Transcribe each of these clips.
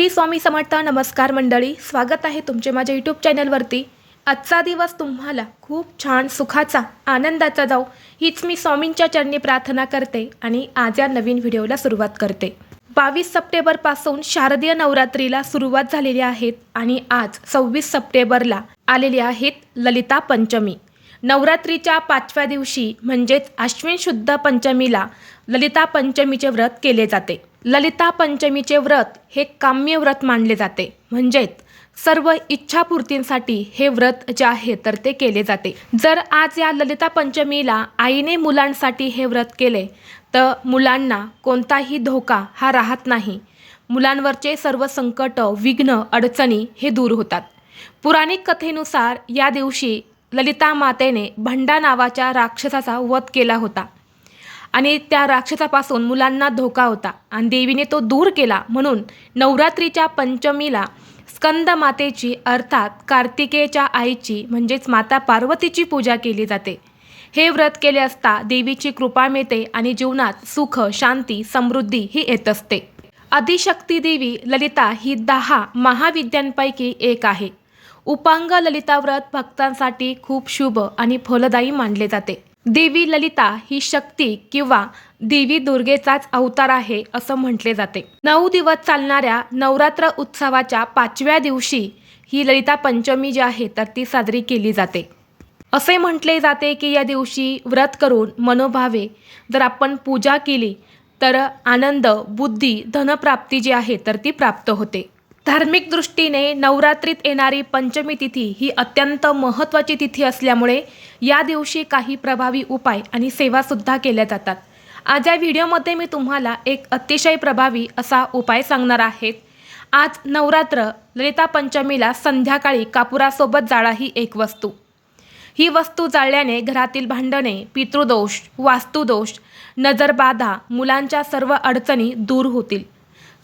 श्री स्वामी समर्थ नमस्कार मंडळी स्वागत आहे तुमचे माझ्या यूट्यूब चॅनलवरती. आजचा दिवस तुम्हाला खूप छान सुखाचा आनंदाचा जाऊ हीच मी स्वामींच्या चरणी प्रार्थना करते आणि आज या नवीन व्हिडिओला सुरुवात करते. बावीस सप्टेंबरपासून शारदीय नवरात्रीला सुरुवात झालेली आहेत आणि आज सव्वीस सप्टेंबरला आलेली आहेत ललिता पंचमी. नवरात्रीच्या पाचव्या दिवशी म्हणजेच अश्विन शुद्ध पंचमीला ललिता पंचमीचे व्रत केले जाते. ललिता पंचमीचे व्रत हे काम्य व्रत मानले जाते. म्हणजेच सर्व इच्छापूर्तींसाठी हे व्रत जे आहे तर ते केले जाते. जर आज या ललिता पंचमीला आईने मुलांसाठी हे व्रत केले तर मुलांना कोणताही धोका हा राहत नाही. मुलांवरचे सर्व संकट विघ्न अडचणी हे दूर होतात. पुराणिक कथेनुसार या दिवशी ललिता मातेने भंडा नावाच्या राक्षसाचा वध केला होता. आणि त्या राक्षसापासून मुलांना धोका होता आणि देवीने तो दूर केला म्हणून नवरात्रीच्या पंचमीला स्कंद मातेची अर्थात कार्तिकेच्या आईची म्हणजेच माता पार्वतीची पूजा केली जाते. हे व्रत केले असता देवीची कृपा मिळते आणि जीवनात सुख शांती समृद्धी ही येत असते. आदिशक्ती देवी ललिता ही दहा महाविद्यांपैकी एक आहे. उपांग ललिता व्रत भक्तांसाठी खूप शुभ आणि फलदायी मानले जाते. देवी ललिता ही शक्ती किंवा देवी दुर्गेचाच अवतार आहे असं म्हटले जाते. नऊ दिवस चालणाऱ्या नवरात्र उत्सवाच्या पाचव्या दिवशी ही ललिता पंचमी जी आहे तर ती साजरी केली जाते. असे म्हटले जाते की या दिवशी व्रत करून मनोभावे जर आपण पूजा केली तर आनंद बुद्धी धनप्राप्ती जी आहे तर ती प्राप्त होते. धार्मिक दृष्टीने नवरात्रीत येणारी पंचमी तिथी ही अत्यंत महत्त्वाची तिथी असल्यामुळे या दिवशी काही प्रभावी उपाय आणि सेवासुद्धा केल्या जातात. आज या व्हिडिओमध्ये मी तुम्हाला एक अतिशय प्रभावी असा उपाय सांगणार आहेत आज नवरात्र ललिता पंचमीला संध्याकाळी कापुरासोबत जाळा ही एक वस्तू. ही वस्तू जाळल्याने घरातील भांडणे पितृदोष वास्तुदोष नजरबाधा मुलांच्या सर्व अडचणी दूर होतील.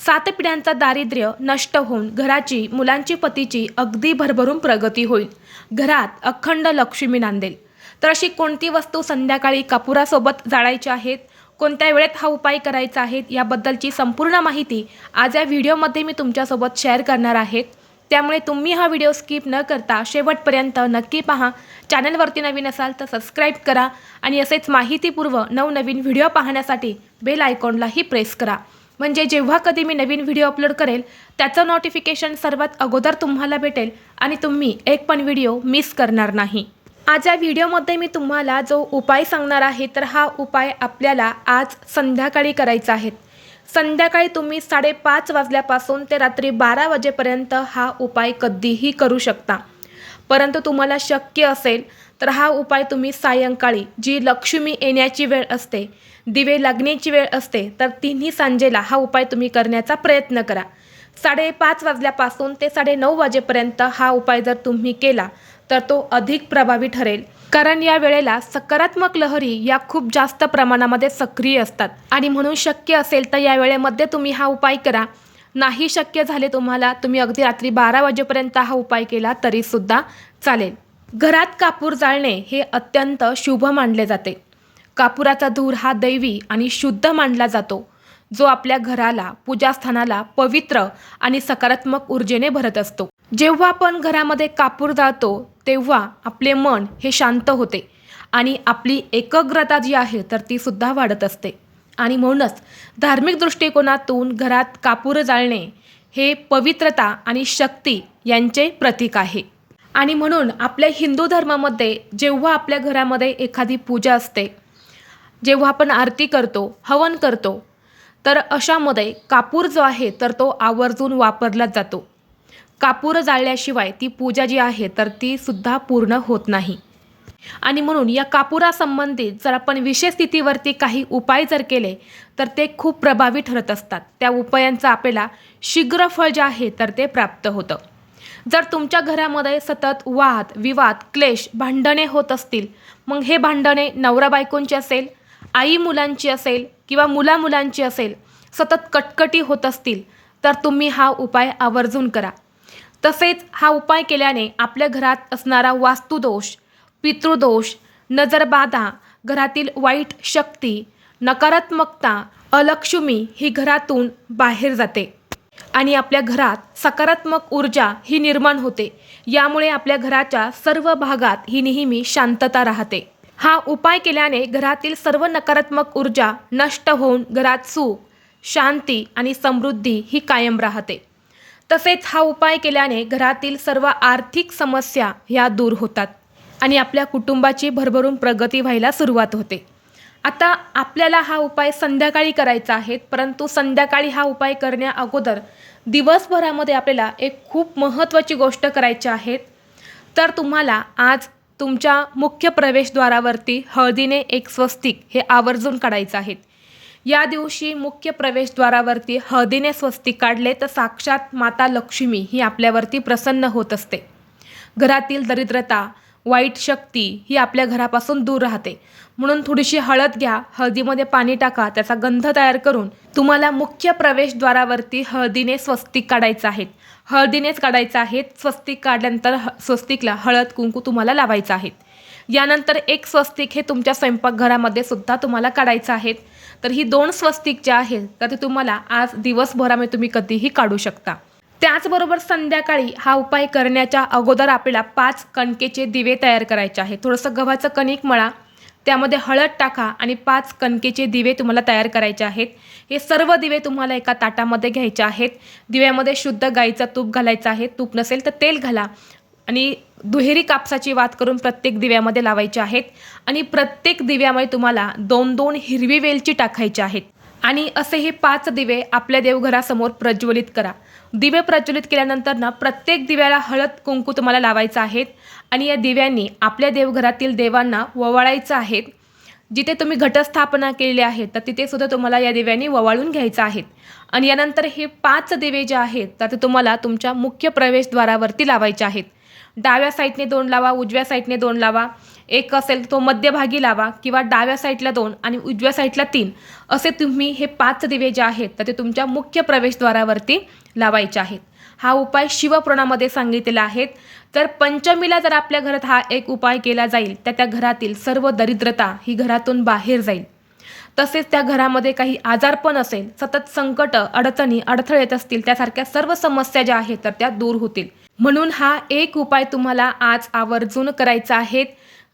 सात पिढ्यांचा दारिद्र्य नष्ट होऊन घराची मुलांची पतीची अगदी भरभरून प्रगती होईल. घरात अखंड लक्ष्मी नांदेल. तर अशी कोणती वस्तू संध्याकाळी कापुरासोबत जाळायची आहेत? कोणत्या वेळेत हा उपाय करायचा आहे? याबद्दलची संपूर्ण माहिती आज या व्हिडिओमध्ये मी तुमच्यासोबत शेअर करणार आहेत. त्यामुळे तुम्ही हा व्हिडिओ स्किप न करता शेवटपर्यंत नक्की पहा. चॅनलवरती नवीन असाल तर सबस्क्राईब करा आणि असेच माहितीपूर्व नवनवीन व्हिडिओ पाहण्यासाठी बेल आयकॉनलाही प्रेस करा. म्हणजे जेव्हा कधी मी नवीन व्हिडिओ अपलोड करेल त्याचं नोटिफिकेशन सर्वात अगोदर तुम्हाला भेटेल आणि तुम्ही एक पण व्हिडिओ मिस करणार नाही. आज या व्हिडिओमध्ये मी तुम्हाला जो उपाय सांगणार आहे तर हा उपाय आपल्याला आज संध्याकाळी करायचा आहे. संध्याकाळी तुम्ही साडेपाच वाजल्यापासून ते रात्री बारा वाजेपर्यंत हा उपाय कधीही करू शकता. परंतु तुम्हाला शक्य असेल तर हा उपाय तुम्ही सायंकाळी जी लक्ष्मी येण्याची वेळ असते दिवे लागण्याची वेळ असते तर तिन्ही सांजेला हा उपाय तुम्ही करण्याचा प्रयत्न करा. साडेपाच वाजल्यापासून ते साडेनऊ वाजेपर्यंत हा उपाय जर तुम्ही केला तर तो अधिक प्रभावी ठरेल. कारण या वेळेला सकारात्मक लहरी या खूप जास्त प्रमाणामध्ये सक्रिय असतात. आणि म्हणून शक्य असेल तर या वेळेमध्ये तुम्ही हा उपाय करा. नाही शक्य झाले तुम्हाला तुम्ही अगदी रात्री बारा वाजेपर्यंत हा उपाय केला तरीसुद्धा चालेल. घरात कापूर जाळणे हे अत्यंत शुभ मानले जाते. कापुराचा धूर हा दैवी आणि शुद्ध मानला जातो जो आपल्या घराला पूजास्थानाला पवित्र आणि सकारात्मक ऊर्जेने भरत असतो. जेव्हा आपण घरामध्ये कापूर जाळतो तेव्हा आपले मन हे शांत होते आणि आपली एकाग्रता जी आहे तर ती सुद्धा वाढत असते. आणि म्हणूनच धार्मिक दृष्टिकोनातून घरात कापूर जाळणे हे पवित्रता आणि शक्ती यांचे प्रतीक आहे. आणि म्हणून आपल्या हिंदू धर्मामध्ये जेव्हा आपल्या घरामध्ये एखादी पूजा असते जेव्हा आपण आरती करतो हवन करतो तर अशामध्ये कापूर जो आहे तर तो आवर्जून वापरला जातो. कापूर जाळल्याशिवाय ती पूजा जी आहे तर ती सुद्धा पूर्ण होत नाही. आणि म्हणून या कापुरासंबंधित जर आपण विशेष स्थितीवरती काही उपाय जर केले तर ते खूप प्रभावी ठरत असतात. त्या उपायांचं आपल्याला शीघ्र फळ जे आहे तर ते प्राप्त होतं. जर तुमच्या घरामध्ये सतत वाद विवाद क्लेश भांडणे होत असतील मग हे भांडणे नवरा बायकोंची असेल आई मुलांची असेल किंवा मुला मुलांची असेल सतत कटकटी होत असतील तर तुम्ही हा उपाय आवर्जून करा. तसेच हा उपाय केल्याने आपल्या घरात असणारा वास्तुदोष पितृदोष नजरबाधा घरातील वाईट शक्ती नकारात्मकता अलक्ष्मी ही घरातून बाहेर जाते. आणि आपल्या घरात सकारात्मक ऊर्जा ही निर्माण होते. यामुळे आपल्या घराच्या सर्व भागात ही नेहमी शांतता राहते. हा उपाय केल्याने घरातील सर्व नकारात्मक ऊर्जा नष्ट होऊन घरात सुख शांती आणि समृद्धी ही कायम राहते. तसेच हा उपाय केल्याने घरातील सर्व आर्थिक समस्या ह्या दूर होतात आणि आपल्या कुटुंबाची भरभरून प्रगती व्हायला सुरुवात होते. आता आपल्याला हा उपाय संध्याकाळी करायचा आहे परंतु संध्याकाळी हा उपाय करण्या अगोदर दिवसभरामध्ये आपल्याला एक खूप महत्त्वाची गोष्ट करायची आहे. तर तुम्हाला आज तुमच्या मुख्य प्रवेशद्वारावरती हळदीने एक स्वस्तिक हे आवर्जून काढायचं आहे. या दिवशी मुख्य प्रवेशद्वारावरती हळदीने स्वस्तिक काढले तर साक्षात माता लक्ष्मी ही आपल्यावरती प्रसन्न होत असते. घरातील दरिद्रता वाईट शक्ती ही आपल्या घरापासून दूर राहते. म्हणून थोडीशी हळद घ्या हळदीमध्ये पाणी टाका त्याचा गंध तयार करून तुम्हाला मुख्य प्रवेशद्वारावरती हळदीने स्वस्तिक काढायचं आहे. हळदीनेच काढायचं आहे स्वस्तिक काढल्यानंतर ह स्वस्तिकला हळद कुंकू तुम्हाला लावायचं आहे. यानंतर एक स्वस्तिक हे तुमच्या स्वयंपाकघरामध्ये सुद्धा तुम्हाला काढायचं आहे. तर ही दोन स्वस्तिक ज्या आहेत तर ते तुम्हाला आज दिवसभरामध्ये तुम्ही कधीही काढू शकता. त्याचबरोबर संध्याकाळी हा उपाय करण्याच्या अगोदर आपल्याला पाच कणकेचे दिवे तयार करायचे आहेत. थोडंसं गव्हाचं कणिक मळा त्यामध्ये हळद टाका आणि पाच कणकेचे दिवे तुम्हाला तयार करायचे आहेत. हे सर्व दिवे तुम्हाला एका ताटामध्ये घ्यायचे आहेत. दिव्यामध्ये शुद्ध गाईचं तूप घालायचं आहे. तूप नसेल तर तेल घाला आणि दुहेरी कापसाची वात करून प्रत्येक दिव्यामध्ये लावायचे आहेत. आणि प्रत्येक दिव्यामध्ये तुम्हाला दोन दोन हिरवी वेलची टाकायची आहेत. आणि असे हे पाच दिवे आपल्या देवघरासमोर प्रज्वलित करा. दिवे प्रज्वलित केल्यानंतर ना प्रत्येक दिव्याला हळद कुंकू तुम्हाला लावायचं आहेत आणि या दिव्यांनी आपल्या देवघरातील देवांना ववाळायचं आहेत. जिथे तुम्ही घटस्थापना केलेली आहे तर तिथे सुद्धा तुम्हाला या दिव्यांनी ववाळून घ्यायचं आहेत. आणि यानंतर हे पाच दिवे जे आहेत तर ते तुम्हाला तुमच्या मुख्य प्रवेशद्वारावरती लावायचे आहेत. डाव्या साईडने दोन लावा उजव्या साईडने दोन लावा. एक असेल तो मध्यभागी लावा किंवा डाव्या साईडला दोन आणि उजव्या साईडला तीन. असे तुम्ही हे पाच दिवे जे आहेत तर ते तुमच्या मुख्य प्रवेशद्वारावरती लावायचे आहेत. हा उपाय शिवपुराणामध्ये सांगितलेला आहेत तर पंचमीला जर आपल्या घरात हा एक उपाय केला जाईल तर त्या घरातील सर्व दरिद्रता ही घरातून बाहेर जाईल. तसेच त्या घरामध्ये काही आजारपण असेल सतत संकट अडचणी अडथळे येत असतील त्यासारख्या सर्व समस्या ज्या आहेत तर त्या दूर होतील. म्हणून हा एक उपाय तुम्हाला आज आवर्जून करायचा आहे.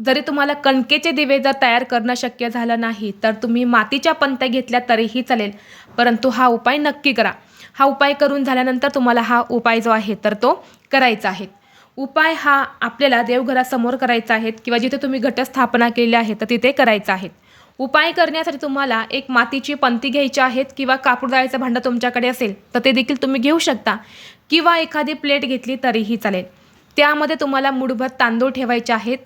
जरी तुम्हाला कणकेचे दिवे जर तयार करणं शक्य झालं नाही तर तुम्ही मातीच्या पंत्या घेतल्या तरीही चालेल. परंतु हा उपाय नक्की करा. हा उपाय करून झाल्यानंतर तुम्हाला हा उपाय जो आहे तर तो करायचा आहे. उपाय हा आपल्याला देवघरासमोर करायचा आहे किंवा जिथे तुम्ही घटस्थापना केली आहे तर तिथे करायचा आहे. उपाय करण्यासाठी तुम्हाला एक मातीची पंती घ्यायची आहेत किंवा कापूर जाळीचं भांडं तुमच्याकडे असेल तर ते देखील तुम्ही घेऊ शकता. किंवा एखादी प्लेट घेतली तरीही चालेल. त्यामध्ये तुम्हाला मुठभर तांदूळ ठेवायचे आहेत.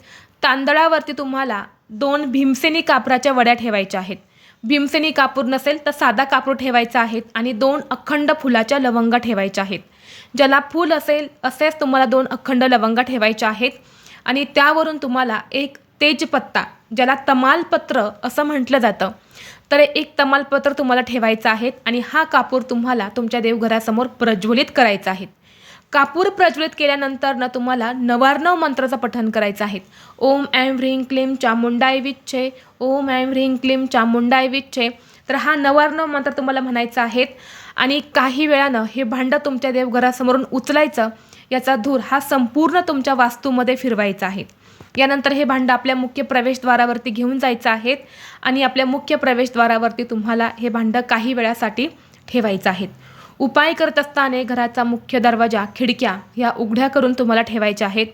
तांदळावरती तुम्हाला दोन भीमसेनी कापराच्या वड्या ठेवायच्या आहेत. भीमसेनी कापूर नसेल तर साधा कापूर ठेवायचा आहे आणि दोन अखंड फुलाच्या लवंगा ठेवायच्या आहेत. ज्याला फूल असेल असेच तुम्हाला दोन अखंड लवंगा ठेवायच्या आहेत आणि त्यावरून तुम्हाला एक तेजपत्ता ज्याला तमालपत्र असं म्हटलं जातं. तर एक तमालपत्र तुम्हाला ठेवायचं आहे आणि हा कापूर तुम्हाला तुमच्या देवघरासमोर प्रज्वलित करायचा आहे. कापूर प्रज्वलित केल्यानंतर ना तुम्हाला नवार्णव मंत्राचं पठण करायचं आहे. ओम ऐं ह्रीं क्लीं चामुंडाय विच्छे ओम ऐं ह्रीं क्लीं चामुंडाय विच्छे. तर हा नवार्णव मंत्र तुम्हाला म्हणायचा आहे. आणि काही वेळानं हे भांडं तुमच्या देवघरासमोरून उचलायचं याचा धूर हा संपूर्ण तुमच्या वास्तूमध्ये फिरवायचा आहे. यानंतर हे भांडं आपल्या मुख्य प्रवेशद्वारावरती घेऊन जायचं आहे आणि आपल्या मुख्य प्रवेशद्वारावरती तुम्हाला हे भांडं काही वेळासाठी ठेवायचं आहे. उपाय करत असताना घराचा मुख्य दरवाजा खिडक्या ह्या उघड्या करून तुम्हाला ठेवायच्या आहेत.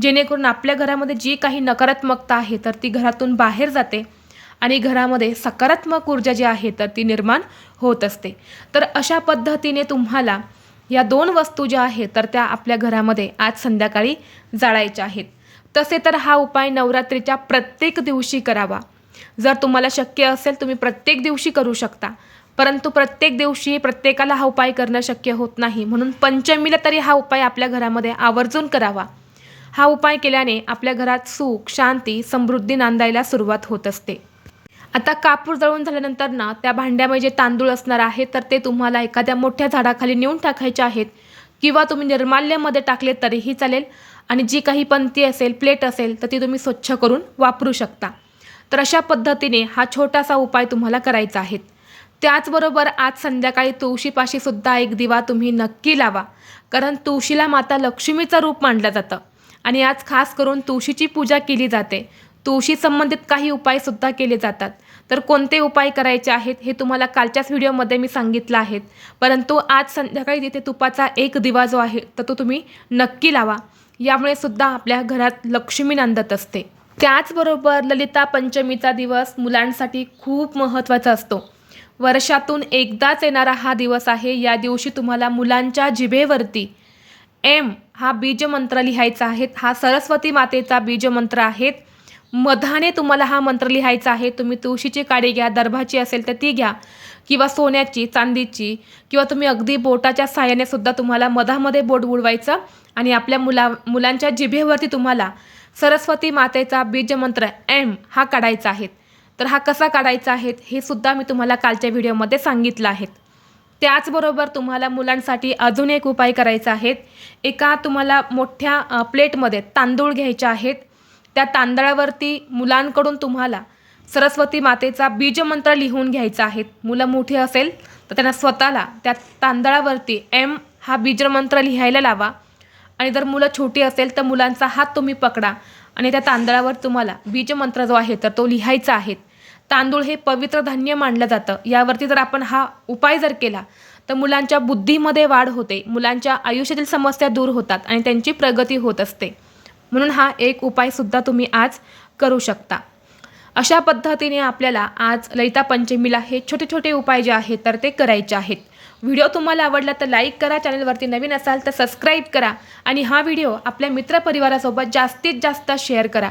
जेणेकरून आपल्या घरामध्ये जी काही नकारात्मकता आहे तर ती घरातून बाहेर जाते आणि घरामध्ये सकारात्मक ऊर्जा जी आहे तर ती निर्माण होत असते. तर अशा पद्धतीने तुम्हाला या दोन वस्तू ज्या आहेत तर त्या आपल्या घरामध्ये आज संध्याकाळी जाळायच्या आहेत. तसे तर हा उपाय नवरात्रीच्या प्रत्येक दिवशी करावा. जर तुम्हाला शक्य असेल तुम्ही प्रत्येक दिवशी करू शकता. परंतु प्रत्येक दिवशी प्रत्येकाला हा उपाय करणं शक्य होत नाही. म्हणून पंचमीला तरी हा उपाय आपल्या घरामध्ये आवर्जून करावा. हा उपाय केल्याने आपल्या घरात सुख शांती समृद्धी नांदायला सुरुवात होत असते. आता कापूर जळून झाल्यानंतर ना त्या भांड्यामध्ये जे तांदूळ असणार आहे तर ते तुम्हाला एखाद्या मोठ्या झाडाखाली नेऊन टाकायचे आहेत किंवा तुम्ही निर्माल्यमध्ये टाकले तरीही चालेल आणि जी काही पंती असेल प्लेट असेल तर ती तुम्ही स्वच्छ करून वापरू शकता. तर अशा पद्धतीने हा छोटासा उपाय तुम्हाला करायचा आहे. त्याचबरोबर आज संध्याकाळी तुळशीपाशी सुद्धा एक दिवा तुम्ही नक्की लावा. कारण तुळशीला माता लक्ष्मीचं रूप मानलं जातं. आणि आज खास करून तुळशीची पूजा केली जाते. तुळशी संबंधित काही उपायसुद्धा केले जातात. तर कोणते उपाय करायचे आहेत हे तुम्हाला कालच्याच व्हिडिओमध्ये मी सांगितलं आहे. परंतु आज संध्याकाळी तिथे तुपाचा एक दिवा जो आहे तर तो तुम्ही नक्की लावा. यामुळे सुद्धा आपल्या घरात लक्ष्मी नांदत असते. त्याचबरोबर ललिता पंचमीचा दिवस मुलांसाठी खूप महत्त्वाचा असतो. वर्षातून एकदाच येणारा हा दिवस आहे. या दिवशी तुम्हाला मुलांच्या जिभेवरती एम हा बीजमंत्र लिहायचा आहे. हा सरस्वती मातेचा बीजमंत्र आहे. मधाने तुम्हाला हा मंत्र लिहायचा आहे. तुम्ही तुळशीची काडी घ्या दर्भाची असेल तर ती घ्या किंवा सोन्याची चांदीची किंवा तुम्ही अगदी बोटाच्या साहाय्याने सुद्धा तुम्हाला मधामध्ये बोट बुडवायचं आणि आपल्या मुला मुलांच्या जिभेवरती तुम्हाला सरस्वती मातेचा बीजमंत्र एम हा काढायचा आहे. तर हा कसा काढायचा आहे हे सुद्धा मी तुम्हाला कालच्या व्हिडिओमध्ये सांगितलं आहे. त्याचबरोबर तुम्हाला मुलांसाठी अजून एक उपाय करायचा आहे. एका तुम्हाला मोठ्या प्लेटमध्ये तांदूळ घ्यायचे आहेत. त्या तांदळावरती मुलांकडून तुम्हाला सरस्वती मातेचा बीजमंत्र लिहून घ्यायचा आहे. मुलं मोठी असेल तर त्यांना स्वतःला त्या तांदळावरती एम हा बीजमंत्र लिहायला लावा. आणि जर मुलं छोटी असेल तर मुलांचा हात तुम्ही पकडा. आणि त्या तांदळावर तुम्हाला बीजमंत्र जो आहे तर तो लिहायचा आहे. तांदूळ हे पवित्र धान्य मानलं जातं. यावरती जर आपण हा उपाय जर केला तर मुलांच्या बुद्धीमध्ये वाढ होते. मुलांच्या आयुष्यातील समस्या दूर होतात आणि त्यांची प्रगती होत असते. म्हणून हा एक उपायसुद्धा तुम्ही आज करू शकता. अशा पद्धतीने आपल्याला आज ललिता पंचमीला हे छोटे छोटे उपाय जे आहेत तर ते करायचे आहेत. व्हिडिओ तुम्हाला आवडला तर लाईक करा चॅनलवरती नवीन असाल तर सबस्क्राईब करा आणि हा व्हिडिओ आपल्या मित्रपरिवारासोबत जास्तीत जास्त शेअर करा.